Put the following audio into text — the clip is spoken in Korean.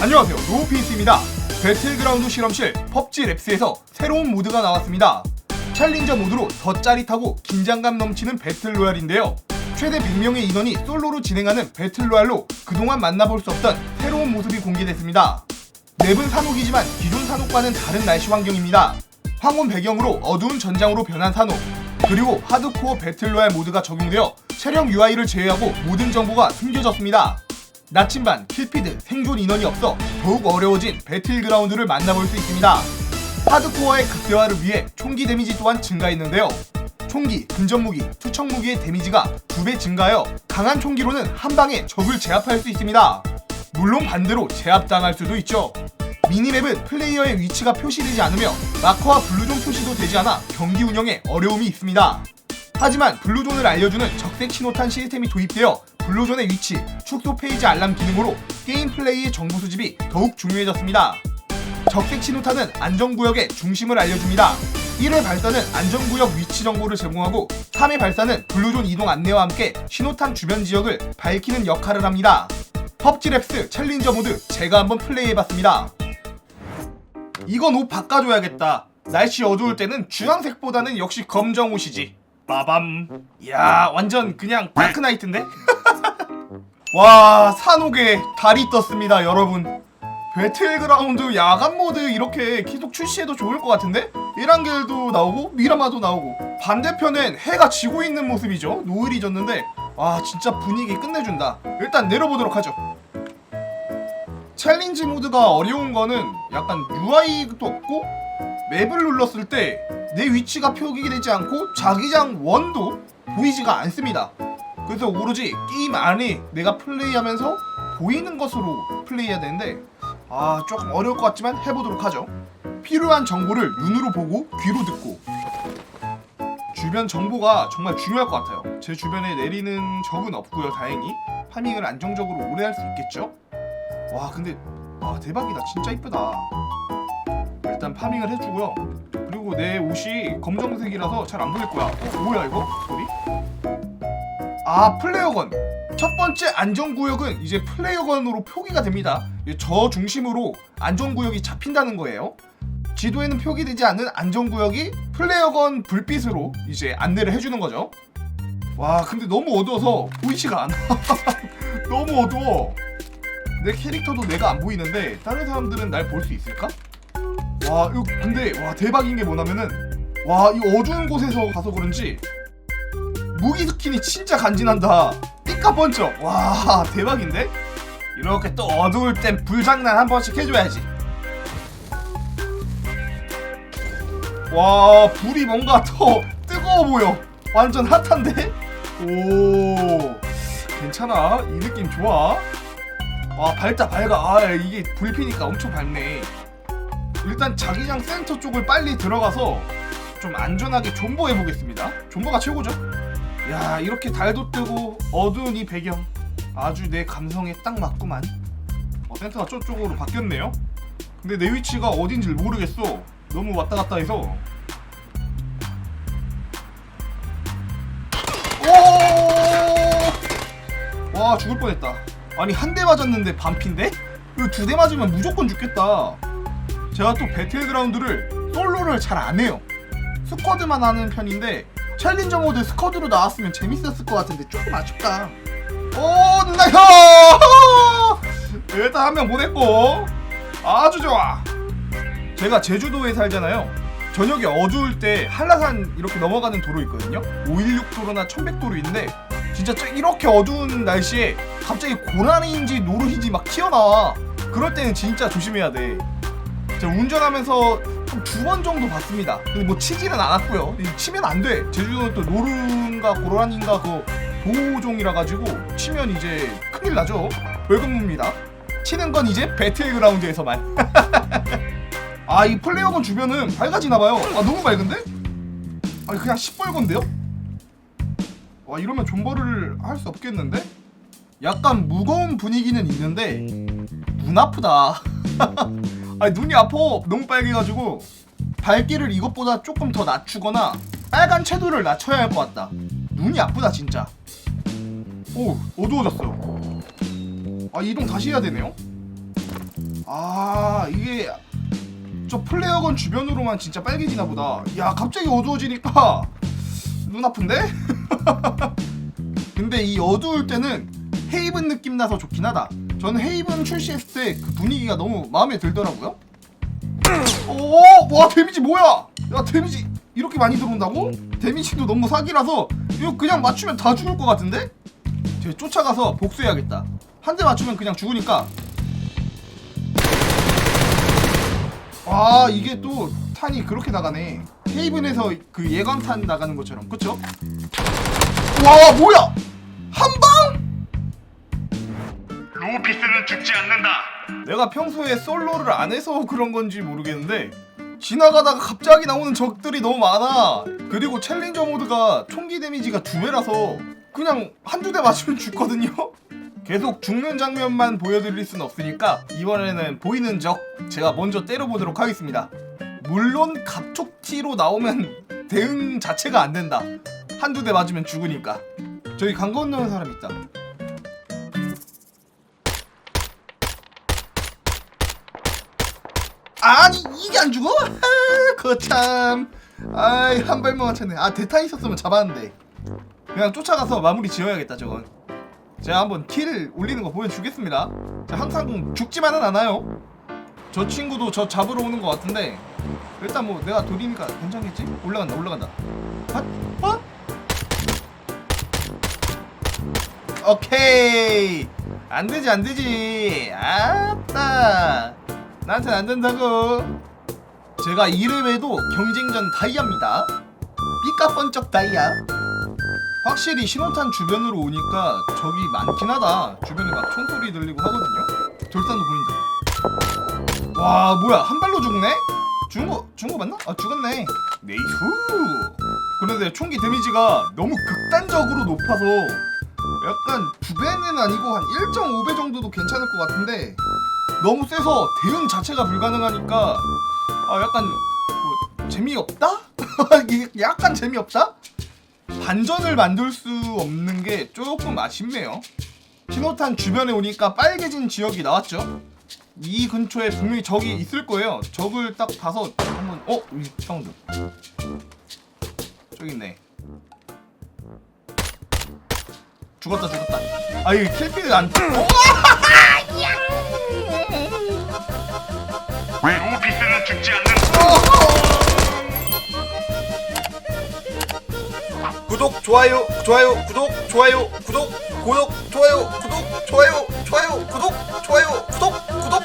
안녕하세요. 노우피스입니다. 배틀그라운드 실험실 펍지 랩스에서 새로운 모드가 나왔습니다. 챌린저 모드로 더 짜릿하고 긴장감 넘치는 배틀로얄인데요. 최대 100명의 인원이 솔로로 진행하는 배틀로얄로 그동안 만나볼 수 없던 새로운 모습이 공개됐습니다. 맵은 산옥이지만 기존 산옥과는 다른 날씨 환경입니다. 황혼 배경으로 어두운 전장으로 변한 산옥 그리고 하드코어 배틀로얄 모드가 적용되어 체력 UI를 제외하고 모든 정보가 숨겨졌습니다 나침반, 킬피드, 생존 인원이 없어 더욱 어려워진 배틀그라운드를 만나볼 수 있습니다. 하드코어의 극대화를 위해 총기 데미지 또한 증가했는데요. 총기, 근접 무기, 투척 무기의 데미지가 두 배 증가하여 강한 총기로는 한 방에 적을 제압할 수 있습니다. 물론 반대로 제압당할 수도 있죠. 미니맵은 플레이어의 위치가 표시되지 않으며 마커와 블루존 표시도 되지 않아 경기 운영에 어려움이 있습니다. 하지만 블루존을 알려주는 적색 신호탄 시스템이 도입되어 블루존의 위치, 축소 페이지 알람 기능으로 게임 플레이의 정보 수집이 더욱 중요해졌습니다. 적색 신호탄은 안전구역의 중심을 알려줍니다. 1회 발사는 안전구역 위치 정보를 제공하고 3회 발사는 블루존 이동 안내와 함께 신호탄 주변 지역을 밝히는 역할을 합니다. 펍지 랩스 챌린저 모드 제가 한번 플레이해봤습니다. 이건 옷 바꿔줘야겠다. 날씨 어두울 때는 주황색보다는 역시 검정 옷이지. 빠밤. 야 완전 그냥 다크나이트인데? 와 산옥에 달이 떴습니다 여러분. 배틀그라운드 야간 모드 이렇게 계속 출시해도 좋을 것 같은데? 이란겔도 나오고 미라마도 나오고 반대편엔 해가 지고 있는 모습이죠. 노을이 졌는데 와 진짜 분위기 끝내준다. 일단 내려보도록 하죠. 챌린지 모드가 어려운 거는 약간 UI도 없고 맵을 눌렀을 때 내 위치가 표기되지 않고 자기장 원도 보이지가 않습니다. 그래서 오로지 게임 안에 내가 플레이하면서 보이는 것으로 플레이해야 되는데 아 조금 어려울 것 같지만 해보도록 하죠. 필요한 정보를 눈으로 보고 귀로 듣고 주변 정보가 정말 중요할 것 같아요. 제 주변에 내리는 적은 없고요, 다행히 파밍을 안정적으로 오래 할 수 있겠죠. 와 근데 와 대박이다, 진짜 이쁘다. 일단 파밍을 해주고요. 그리고 내 옷이 검정색이라서 잘 안 보일 거야. 어, 뭐야 이거? 소리? 아 플레이어건. 첫 번째 안전구역은 이제 플레이어건으로 표기가 됩니다. 저 중심으로 안전구역이 잡힌다는 거예요. 지도에는 표기되지 않는 안전구역이 플레이어건 불빛으로 이제 안내를 해주는 거죠. 와 근데 너무 어두워서 보이지가 않아. 너무 어두워. 내 캐릭터도 내가 안 보이는데 다른 사람들은 날 볼 수 있을까? 와 이거 근데 와 대박인 게 뭐냐면은 와 이 어두운 곳에서 가서 그런지 무기 스킨이 진짜 간지난다. 띠까 번쩍. 와 대박인데? 이렇게 또 어두울 땐 불장난 한 번씩 해줘야지. 와 불이 뭔가 더 뜨거워 보여. 완전 핫한데? 오 괜찮아 이 느낌 좋아. 와 밝다 밝아. 아 이게 불 피니까 엄청 밝네. 일단 자기장 센터 쪽을 빨리 들어가서 좀 안전하게 존버해 보겠습니다. 존버가 최고죠. 야 이렇게 달도 뜨고 어두운 이 배경 아주 내 감성에 딱 맞구만. 어, 센터가 저쪽으로 바뀌었네요. 근데 내 위치가 어딘지 모르겠어. 너무 왔다 갔다 해서. 오! 와 죽을 뻔했다. 아니 한 대 맞았는데 반피인데? 이거 두 대 맞으면 무조건 죽겠다. 제가 또 배틀그라운드를 솔로를 잘 안 해요. 스쿼드만 하는 편인데 챌린저 모드 스쿼드로 나왔으면 재밌었을 것 같은데 조금 아쉽다. 오 누나요! 일단 한 명 보냈고 아주 좋아. 제가 제주도에 살잖아요. 저녁에 어두울 때 한라산 이렇게 넘어가는 도로 있거든요. 516 도로나 1100 도로인데 진짜 저- 이렇게 어두운 날씨에 갑자기 고라니인지 노루인지 막 튀어나와. 그럴 때는 진짜 조심해야 돼. 제가 운전하면서 두 번 정도 봤습니다. 근데 뭐 치지는 않았고요. 이 치면 안 돼. 제주도는 또 노른가 고라니인가 그 보호종이라 가지고 치면 이제 큰일 나죠. 벌금입니다. 치는 건 이제 배틀그라운드에서만. 아 이 플레이어건 주변은 밝아지나 봐요. 아 너무 밝은데? 아니 그냥 시뻘건데요? 와 이러면 존버를 할 수 없겠는데? 약간 무거운 분위기는 있는데 눈 아프다. 아니 눈이 아파. 너무 빨개가지고 밝기를 이것보다 조금 더 낮추거나 빨간 채도를 낮춰야 할 것 같다. 눈이 아프다 진짜. 오 어두워졌어요. 아 이동 다시 해야 되네요? 아 이게 저 플레어건 주변으로만 진짜 빨개지나 보다. 야 갑자기 어두워지니까 눈 아픈데? 근데 이 어두울 때는 헤이븐 느낌 나서 좋긴 하다 저는 헤이븐 출시했을 때 그 분위기가 너무 마음에 들더라고요 오, 와 데미지 뭐야? 야 데미지 이렇게 많이 들어온다고? 데미지도 너무 사기라서 이거 그냥 맞추면 다 죽을 것 같은데? 제가 쫓아가서 복수해야겠다. 한 대 맞추면 그냥 죽으니까. 와 이게 또 탄이 그렇게 나가네. 헤이븐에서 그 예광탄 나가는 것처럼, 그쵸? 와 뭐야? 한 방? 루피스는 죽지 않는다. 내가 평소에 솔로를 안 해서 그런 건지 모르겠는데 지나가다가 갑자기 나오는 적들이 너무 많아. 그리고 챌린저 모드가 총기 데미지가 두 배라서 그냥 한두 대 맞으면 죽거든요. 계속 죽는 장면만 보여드릴 순 없으니까 이번에는 보이는 적 제가 먼저 때려보도록 하겠습니다. 물론 갑툭튀로 나오면 대응 자체가 안 된다. 한두 대 맞으면 죽으니까. 저기 강 건너는 사람 있다. 아니 이게 안 죽어? 아, 거참. 아이 한 발만 맞췄네. 아 대타 있었으면 잡았는데. 그냥 쫓아가서 마무리 지어야겠다 저건. 제가 한번 킬 올리는 거 보여주겠습니다. 자, 항상 죽지만은 않아요. 저 친구도 저 잡으러 오는 것 같은데 일단 뭐 내가 돌이니까 괜찮겠지? 올라간다 올라간다. 핫? 핫? 오케이 안 되지 안 되지 아따 나한텐 안 된다고. 제가 이름에도 경쟁전 다이아입니다. 삐까번쩍 다이아. 확실히 신호탄 주변으로 오니까 적이 많긴 하다. 주변에 막 총소리 들리고 하거든요. 돌산도 보인다. 와 뭐야. 한 발로 죽네? 죽은 거 죽은 거 맞나? 아 죽었네. 네이스 그런데 총기 데미지가 너무 극단적으로 높아서 약간 두 배는 아니고 한 1.5배 정도도 괜찮을 것 같은데 너무 세서 대응 자체가 불가능하니까 아 약간 뭐 재미없다? 약간 재미없다? 반전을 만들 수 없는 게 조금 아쉽네요. 신호탄 주변에 오니까 빨개진 지역이 나왔죠. 이 근처에 분명히 적이 있을 거예요. 적을 딱 봐서 한번 어? 여기 사운드. 저기 있네. 죽었다 죽었다. 아 이거 킬피드 안. 어? 루피스는 죽지 않는다. 구독 좋아요 좋아요 구독 좋아요 구독 구독 좋아요 구독 좋아요 좋아요 구독 좋아요 구독 구독